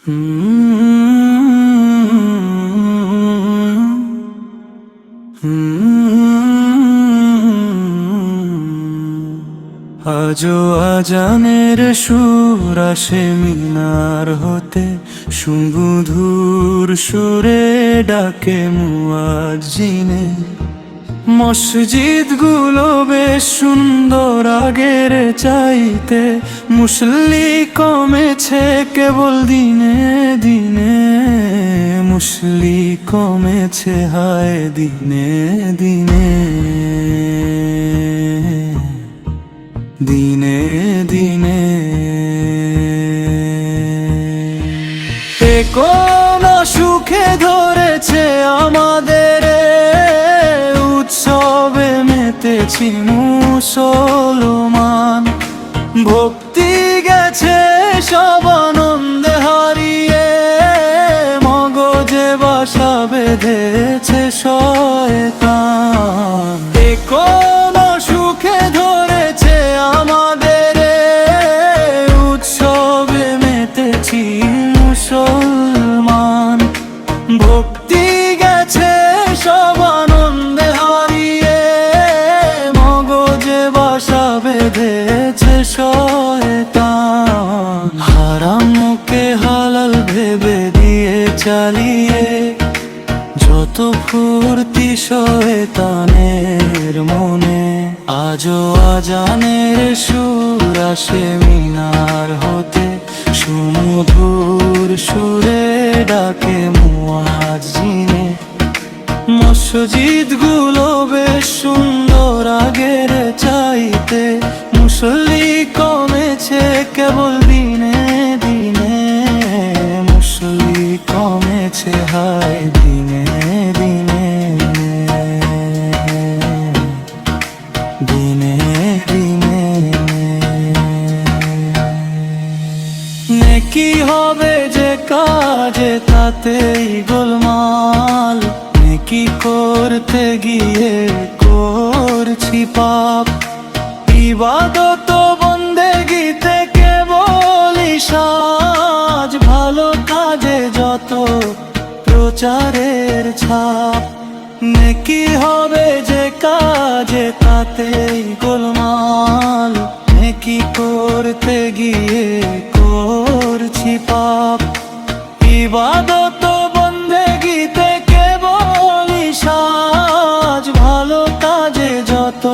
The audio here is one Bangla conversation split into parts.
আজো আজানের সুর আসে মিনার হতে। সুবুধুর সুরে ডাকে মুয়াজ্জিনে। মসজিদগুলো বেশ সুন্দর আগের চাইতে। মুসলি কমেছে কেবল দিনে দিনে। মুসলি কমেছে হায় দিনে দিনে। দিনে দিনে। কোন সুখে ধরেছে আমাদের মেতেছি মুসলমান। ভক্তি গেছে, সব আনন্দে হারিয়ে। মগজে বাসা বেঁধেছে শয়তান। কোন সুখে ধরেছে আমাদের উৎসবে মেতেছি মুসলমান। ভক্তি চালিয়ে যত ফুর্তি শয়তানের মনে, আজও আজানের সুর আসে মিনার হতে। সুমধুর সুরে ডাকে মুয়াজিনে মসজিদগুলো বেশ সুন্দর আগের চাইতে। মুসলি কমেছে কেবল দিনে। নেকি হবে যে কাজে তাতেই গোলমাল? নেকি করতে গিয়ে করছি পাপ? ইবাদত বন্দে গীতে কেবলই সাজ, ভালো কাজে যত প্রচারের ছাপ। নেকি হবে যে কাজে তাতেই গোলমাল? নেকি করতে গিয়ে করছি পাপ? ইবাদত বন্দে গীতে কেবলই সাজ ভালো কাজে যত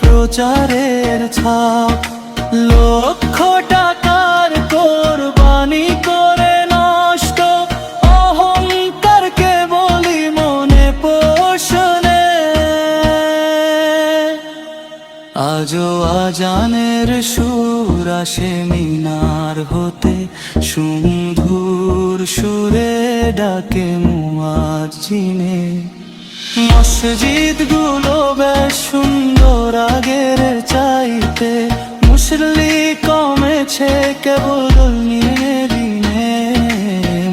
প্রচারের ছাপ। লক্ষ আজানের সুর আসে মিনার হতে। সুমধুর সুরে ডাকে মুয়াজ্জিনে। মসজিদগুলো বেশ সুন্দর আগের চাইতে। মুসলি কমেছে কেবল দিনে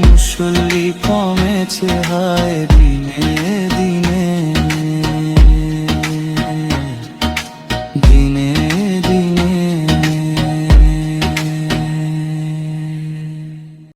মুসল্লি কমেছে হায় দিনে।